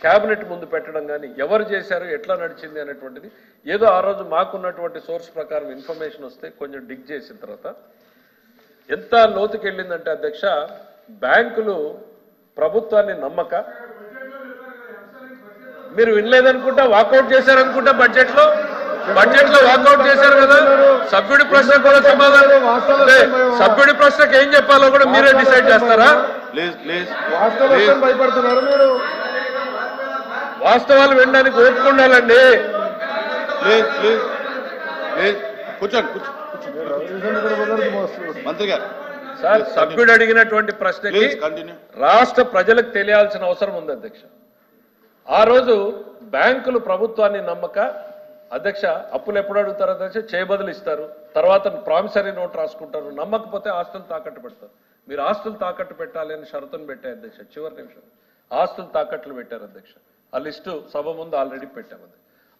Cabinet ముందు పెట్టడం కానీ ఎవరు చేశారు ఎట్లా నడిచింది అనేటువంటిది ఏదో ఆ రోజు మాకున్నటువంటి సోర్స్ ప్రకారం ఇన్ఫర్మేషన్ వస్తే కొంచెం డిగ్ చేసిన తర్వాత ఎంత లోతుకి వెళ్ళిందంటే అధ్యక్ష బ్యాంకులు ప్రభుత్వాన్ని నమ్మక మీరు వినలేదనుకుంటా వాకౌట్ చేశారనుకుంటా బడ్జెట్లో బడ్జెట్లో వాకౌట్ చేశారు కదా సభ్యుడి ప్రశ్న కూడా సమాధానం సభ్యుడి ప్రశ్నకు ఏం చెప్పాలో కూడా మీరే డిసైడ్ చేస్తారా? ప్లీజ్ ప్లీజ్ వాస్తవం భయపడుతున్నారు మీరు. వాస్తవాలు వినడానికి ఓపుకుండాలండి ప్లీజ్ ప్లీజ్ ప్లీజ్. కూర్చోండి కూర్చో మంత్రి గారు సార్ సభ్యుడు అడిగినటువంటి ప్రశ్నకి రాష్ట్ర ప్రజలకు తెలియాల్సిన అవసరం ఉంది అధ్యక్ష. ఆ రోజు బ్యాంకులు ప్రభుత్వాన్ని నమ్మక అధ్యక్ష అప్పులు ఎప్పుడు అడుగుతారు అధ్యక్ష? చేయబదులు ఇస్తారు. తర్వాత ప్రామిసరీ నోట్ రాసుకుంటారు. నమ్మకపోతే ఆస్తులు తాకట్టు పెడతారు. మీరు ఆస్తులు తాకట్టు పెట్టాలి అని షరతును పెట్టారు అధ్యక్ష. చివరి నిమిషం. ఆస్తులు తాకట్లు పెట్టారు అధ్యక్ష. ఆ లిస్టు సభ ముందు ఆల్రెడీ పెట్టాము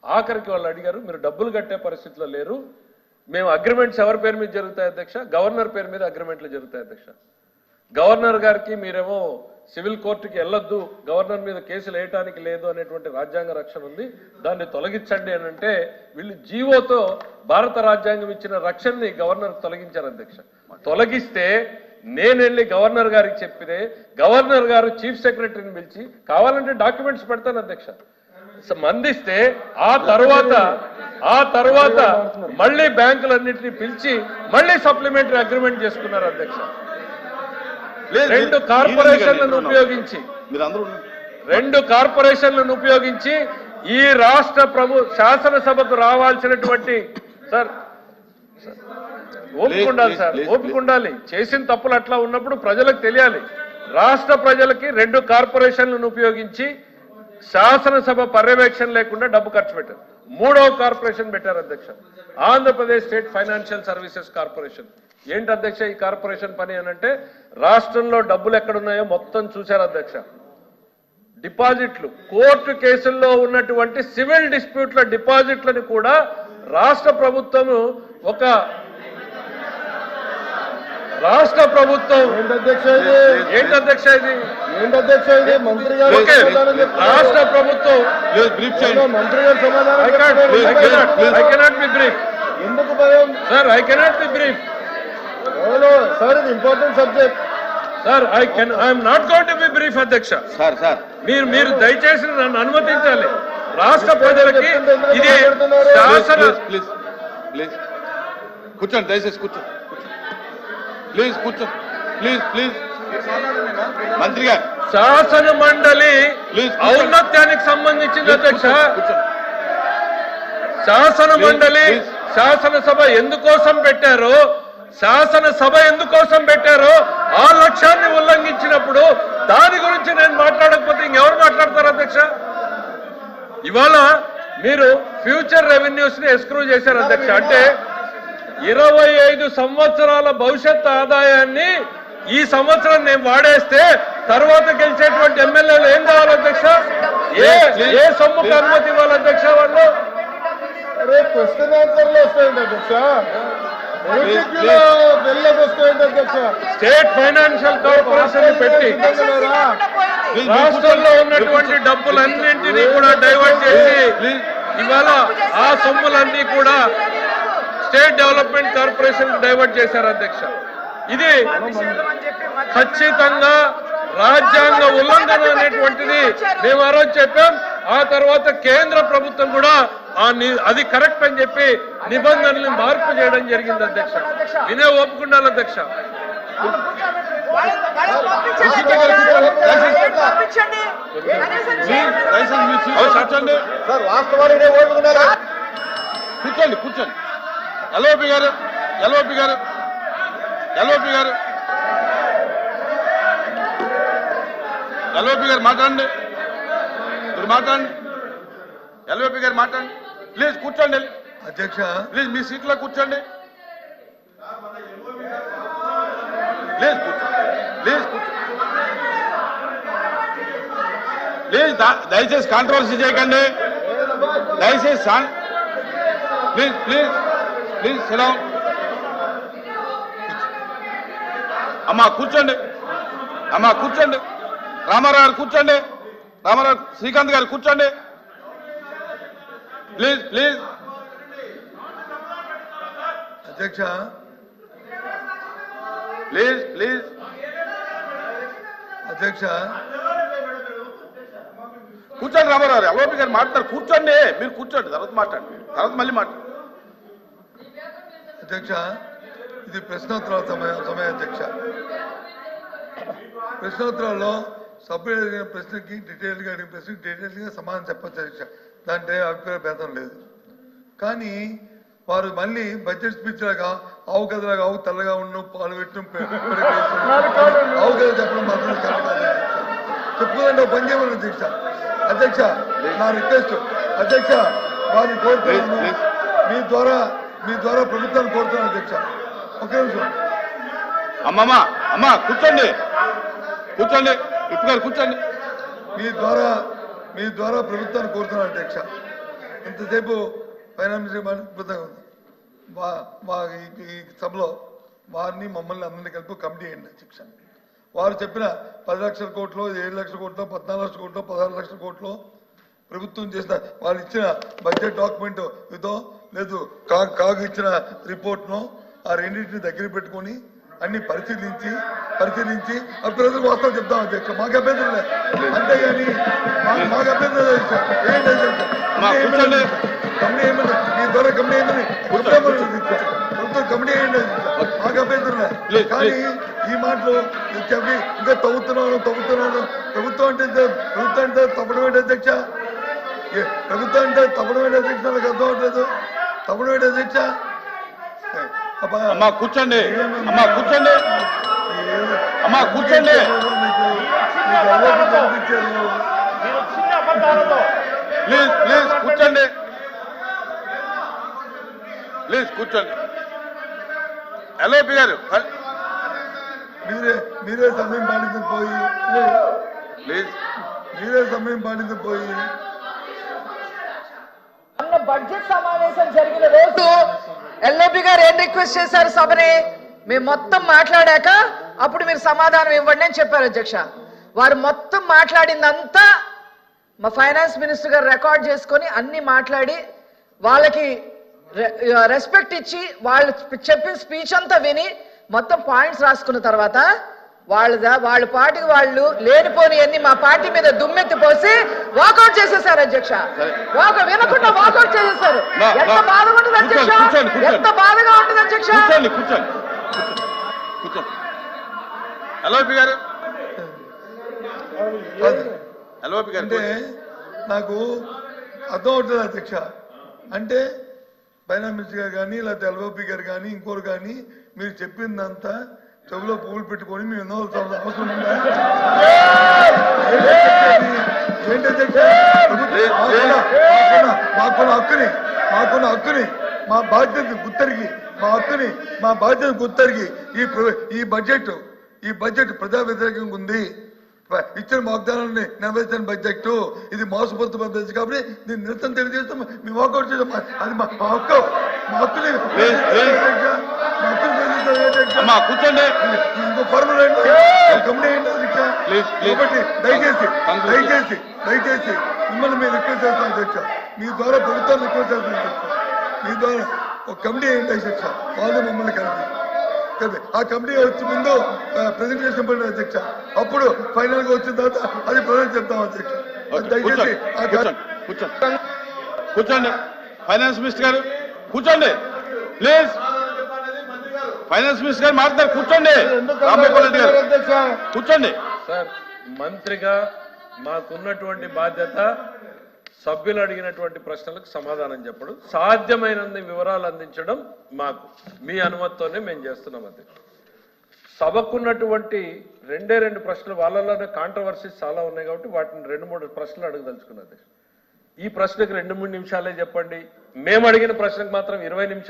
ఆఖరికి వాళ్ళు అడిగారు మీరు డబ్బులు కట్టే పరిస్థితిలో లేరు. మేము అగ్రిమెంట్స్ ఎవరి పేరు మీద జరుగుతాయి అధ్యక్ష? గవర్నర్ పేరు మీద అగ్రిమెంట్లు జరుగుతాయి అధ్యక్ష. గవర్నర్ గారికి మీరేమో సివిల్ కోర్టుకి వెళ్ళొద్దు గవర్నర్ మీద కేసులు వేయటానికి లేదు అనేటువంటి రాజ్యాంగ రక్షణ ఉంది. దాన్ని తొలగించండి అని అంటే వీళ్ళు జీవోతో భారత రాజ్యాంగం ఇచ్చిన రక్షణని గవర్నర్ తొలగించారు అధ్యక్ష. తొలగిస్తే నేను వెళ్ళి గవర్నర్ గారికి చెప్పితే గవర్నర్ గారు చీఫ్ సెక్రటరీని పిలిచి కావాలంటే డాక్యుమెంట్స్ పెడతాను అధ్యక్ష మందిస్తే ఆ తర్వాత ఆ తర్వాత మళ్ళీ బ్యాంకులన్నింటినీ పిలిచి మళ్ళీ సప్లిమెంటరీ అగ్రిమెంట్ చేసుకున్నారు అధ్యక్ష రెండు కార్పొరేషన్లను ఉపయోగించి. రెండు కార్పొరేషన్లను ఉపయోగించి ఈ రాష్ట్ర ప్రభు శాసనసభకు రావాల్సినటువంటి సార్, ఓపిక ఉండాలి సార్ ఓపిక ఉండాలి. చేసిన తప్పులు అట్లా ఉన్నప్పుడు ప్రజలకు తెలియాలి. రాష్ట్ర ప్రజలకి రెండు కార్పొరేషన్లను ఉపయోగించి శాసనసభ పర్యవేక్షణ లేకుండా డబ్బు ఖర్చు పెట్టారు. మూడవ కార్పొరేషన్ పెట్టారు అధ్యక్ష. Andhra Pradesh state financial services corporation. ఏంటి అధ్యక్ష ఈ కార్పొరేషన్ పని అని అంటే రాష్ట్రంలో డబ్బులు ఎక్కడున్నాయో మొత్తం చూశారు అధ్యక్ష. డిపాజిట్లు. కోర్టు కేసుల్లో ఉన్నటువంటి సివిల్ డిస్ప్యూట్ల డిపాజిట్లను కూడా రాష్ట్ర ప్రభుత్వము ఒక రాష్ట్ర ప్రభుత్వం. ఏంటి అధ్యక్ష ఇది? ఏంటి అధ్యక్ష ఇది? ఏంటి అధ్యక్ష ఇది? మంత్రి గారు. రాష్ట్ర ప్రభుత్వం. ప్లీజ్ బ్రీఫ్ చేయండి. మంత్రి గారు సమాధానం ఐ కెనాట్ బి బ్రీఫ్ ఎందుకు భయం? Sir I cannot be brief sir ఇది important subject sir I can I'm not going to be brief అధ్యక్ష. సార్ సార్ మీరు మీరు దయచేసి నన్ను అనుమతించాలి. రాష్ట్ర ప్రజలకి ఇది ప్లీజ్ శాసన ప్లీజ్ ప్లీజ్ ప్లీజ్ కూర్చోండి దయచేసి కూర్చోండి. ప్లీజ్ కూర్చోండి ప్లీజ్ ప్లీజ్. మంత్రి గారు శాసన మండలి ఔన్నత్యానికి సంబంధించింది అధ్యక్ష. శాసన మండలి. శాసనసభ ఎందుకోసం పెట్టారో శాసనసభ ఎందుకోసం పెట్టారో ఆ లక్ష్యాన్ని ఉల్లంఘించినప్పుడు దాని గురించి నేను మాట్లాడకపోతే ఇంకెవరు మాట్లాడతారు అధ్యక్ష? ఇవాళ మీరు ఫ్యూచర్ రెవెన్యూస్ని ఎస్క్రూ చేశారు అధ్యక్ష. అంటే ఇరవై ఐదు సంవత్సరాల భవిష్యత్ ఆదాయాన్ని ఈ సంవత్సరం నేను వాడేస్తే తర్వాత గెలిచేటువంటి ఎమ్మెల్యేలు ఏం కావాలి అధ్యక్ష? ఏ ఏ సొమ్ముకు అనుమతి ఇవ్వాలి అధ్యక్ష వాళ్ళు? అరే క్వశ్చన్ ఆన్సర్లు వస్తాయండి అధ్యక్ష. స్టేట్ ఫైనాన్షియల్ కార్పొరేషన్ పెట్టి రాష్ట్రంలో ఉన్నటువంటి డబ్బులన్నింటినీ కూడా డైవర్ట్ చేసి ఇవాళ ఆ సొమ్ములన్నీ కూడా స్టేట్ డెవలప్మెంట్ కార్పొరేషన్ డైవర్ట్ చేశారు అధ్యక్ష. ఇది ఖచ్చితంగా రాజ్యాంగ ఉల్లంఘన అనేటువంటిది మేము ఆ రోజు చెప్పాం. ఆ తర్వాత కేంద్ర ప్రభుత్వం కూడా ఆ అది కరెక్ట్ అని చెప్పి నిబంధనల్ని మార్పు చేయడం జరిగింది అధ్యక్ష. వినే ఒప్పుకుండాలి అధ్యక్ష. కూర్చోండి కూర్చోండి. ఎల్ఓపి గారు ఎల్ఓపి గారు ఎల్ఓపి గారు. ఎల్ఓపి గారు మాట్లాడండి. మీరు మాట్లాడండి. ఎల్ఓపి గారు మాట్లాడండి. ప్లీజ్ కూర్చోండి. అధ్యక్ష. ప్లీజ్ మీ సీట్లో కూర్చోండి. ప్లీజ్ ప్లీజ్ ప్లీజ్ దయచేసి కాంట్రవర్సీ చేయకండి. దయచేసి ప్లీజ్ ప్లీజ్. ప్లీజ్ సెలవు అమ్మా కూర్చోండి. అమ్మా కూర్చోండి. రామారావు గారు కూర్చోండి. రామారావు శ్రీకాంత్ గారు కూర్చోండి. ప్లీజ్ ప్లీజ్ అధ్యక్ష. ప్లీజ్ ప్లీజ్ అధ్యక్ష. కూర్చోండి రామారావు ఎల్ఓపి గారు మాట్లాడారు కూర్చోండి. మీరు కూర్చోండి. తర్వాత మాట్లాడండి. తర్వాత మళ్ళీ మాట్లాడు అధ్యక్ష ఇది ప్రశ్నోత్తరాల సమయం సమయ అధ్యక్ష ప్రశ్నోత్తరాల్లో సభ్యులు అడిగిన ప్రశ్నకి డీటెయిల్గా అడిగిన ప్రశ్నకి డీటెయిల్గా సమాధానం చెప్పచ్చు అధ్యక్ష. దాంట్లో అభిప్రాయ భేదం లేదు. కానీ వారు మళ్ళీ బడ్జెట్ స్పీచ్ లాగా ఆవు కథలాగా ఆవు తెల్లగా ఉండు పాలు పెట్టడం ఆవు కథ చెప్పడం మాత్రం కరెక్ట్ అధ్యక్ష. చెప్పుకోదండి పని చేయమని అధ్యక్ష. అధ్యక్ష నా రిక్వెస్ట్. అధ్యక్ష వారిని కోరుతున్నాను మీ ద్వారా మీ ద్వారా ప్రభుత్వాన్ని కోరుతున్నాను అధ్యక్ష ఒక నిమిషం. అమ్మమ్మ అమ్మ కూర్చోండి. కూర్చోండి. గారు కూర్చోండి. మీ ద్వారా మీ ద్వారా ప్రభుత్వాన్ని కోరుతున్నాను అధ్యక్ష ఇంతసేపు ఫైనాన్స్ అద్భుతంగా ఉంది. మా మా ఈ- ఈ సభలో వారిని మమ్మల్ని అందరినీ కలిపి కమిటీ అయ్యండి అధ్యక్ష వారు చెప్పిన పది లక్షల కోట్లు ఏడు లక్షల కోట్లు పద్నాలుగు లక్షల కోట్లు పదహారు లక్షల కోట్లు ప్రభుత్వం చేసిన వాళ్ళు ఇచ్చిన బడ్జెట్ డాక్యుమెంట్ ఇదో లేదు కాగ్ ఇచ్చిన రిపోర్ట్ను ఆ రెండింటిని దగ్గర పెట్టుకొని అన్ని పరిశీలించి పరిశీలించి ప్రజలకు వాస్తవం చెప్తాం అధ్యక్ష మాకు అభ్యంతరం లేదు. అంతేగాని మాకు. ఏంటి కూర్చోండి. కమిటీ ఏమని మీ ద్వారా కమిటీ ఏమని ప్రభుత్వం కమిటీ అయ్యండి మాకు ప్లీజ్, కానీ ఈ మాటలు చెప్పి ఇంకా తవ్వుతున్నాను తవ్వుతున్నాను. ప్రభుత్వం అంటే ప్రభుత్వం అంటే తప్పడం ఏంటి అధ్యక్ష? ప్రభుత్వం అంటే తప్పడం ఏంటి అధ్యక్ష? నాకు అర్థం అవ్వట్లేదు. తప్పడం ఏ, అబ్బా, అమ్మ కూర్చోండి. అమ్మ కూర్చోండి. అమ్మ కూర్చోండి. ప్లీజ్ ప్లీజ్ కూర్చోండి. ప్లీజ్ కూర్చోండి. ఎల్ఓపి గారు. మీరే మీరే సమయం పాటించి పోయి ప్లీజ్. మీరే సమయం పాటించి పోయి మొన్న బడ్జెట్ సమావేశం జరిగిన రోజు ఎల్ఓపి గారు ఏం రిక్వెస్ట్ చేశారు సభని? మేము మొత్తం మాట్లాడాక అప్పుడు మీరు సమాధానం ఇవ్వండి అని చెప్పారు అధ్యక్ష. వారు మొత్తం మాట్లాడిందంతా మా ఫైనాన్స్ మినిస్టర్ గారు రికార్డ్ చేసుకొని అన్ని మాట్లాడి వాళ్ళకి రెస్పెక్ట్ ఇచ్చి వాళ్ళు చెప్పిన స్పీచ్ అంతా విని మొత్తం పాయింట్స్ రాసుకున్న తర్వాత వాళ్ళ వాళ్ళ పార్టీకి వాళ్ళు లేనిపోని అన్ని మా పార్టీ మీద దుమ్మెత్తి పోసి వాకౌట్ చేసేసారు అధ్యక్ష. వాక వినకుండా వాకౌట్ మా- ఎంత బాధగా ఉంటుంది అధ్యక్ష. ఎంత బాధగా ఉంటుంది అధ్యక్ష? కూర్చోండి కూర్చోండి. కూర్చోండి. కూర్చోండి ఎల్ఓపి గారు. కాదు. ఎల్ఓపి గారు అంటే నాకు అర్థం అవుతుంది అధ్యక్ష. అంటే ఫైనాన్స్ మినిస్టర్ గారు కానీ లేకపోతే ఎల్ఓపి గారు కానీ ఇంకోరు కానీ మీరు చెప్పిందంతా చెవులో పువ్వులు పెట్టుకొని మేము ఎన్నో అధ్యక్ష? మాకున్న- హక్కుని మాకున్న హక్కుని మా బాధ్యత గుర్తెరిగి మా హక్కుని మా బాధ్యత గుర్తెరిగి ఈ ఈ బడ్జెట్ ఈ బడ్జెట్ ప్రజా వ్యతిరేకంగా ఉంది. ఇచ్చిన వాగ్దానాన్ని నెరవేర్చిన బడ్జెట్. ఇది మోసపూరిత బడ్జెట్ కాబట్టి దీన్ని నిరసన తెలియజేస్తాం మేము వాకౌట్ చేస్తాం అది మా హక్కు. మా హక్కుని కూర్చోండి. ఇంకో please. కాబట్టి దయచేసి. దయచేసి దయచేసి మిమ్మల్ని మేము రిక్వెస్ట్ చేస్తాం అధ్యక్ష మీ ద్వారా ప్రభుత్వాన్ని రిక్వెస్ట్ చేస్తాం అధ్యక్ష మీ ద్వారా ఒక కమిటీ ఏంటి అధ్యక్ష వాళ్ళు మమ్మల్ని కలిపి. ఆ కమిటీ వచ్చే ముందు ప్రెజెంటేషన్ పడిన అధ్యక్ష. అప్పుడు ఫైనల్గా వచ్చిన తర్వాత అది ప్రజెంట్ చెప్తాం అధ్యక్ష. దయచేసి కూర్చోండి ఫైనాన్స్ మినిస్టర్ గారు కూర్చోండి. ప్లీజ్ ఫైనాన్స్ మినిస్టర్ గారు మాట్లాడారు కూర్చోండి. గారు. అధ్యక్ష? కూర్చోండి. సార్ మంత్రిగా మాకున్నటువంటి బాధ్యత సభ్యులు అడిగినటువంటి ప్రశ్నలకు సమాధానం చెప్పడం సాధ్యమైనన్ని వివరాలు అందించడం మాకు మీ అనుమతితోనే మేము చేస్తున్నాం అది. సభకున్నటువంటి రెండే రెండు ప్రశ్నలు వాళ్ళలోనే కాంట్రవర్సీస్ చాలా ఉన్నాయి కాబట్టి వాటిని రెండు మూడు ప్రశ్నలు అడగదలుచుకున్నది. ఈ ప్రశ్నకు రెండు మూడు నిమిషాలే చెప్పండి. మేము అడిగిన ప్రశ్నకు మాత్రం ఇరవై నిమిషాలు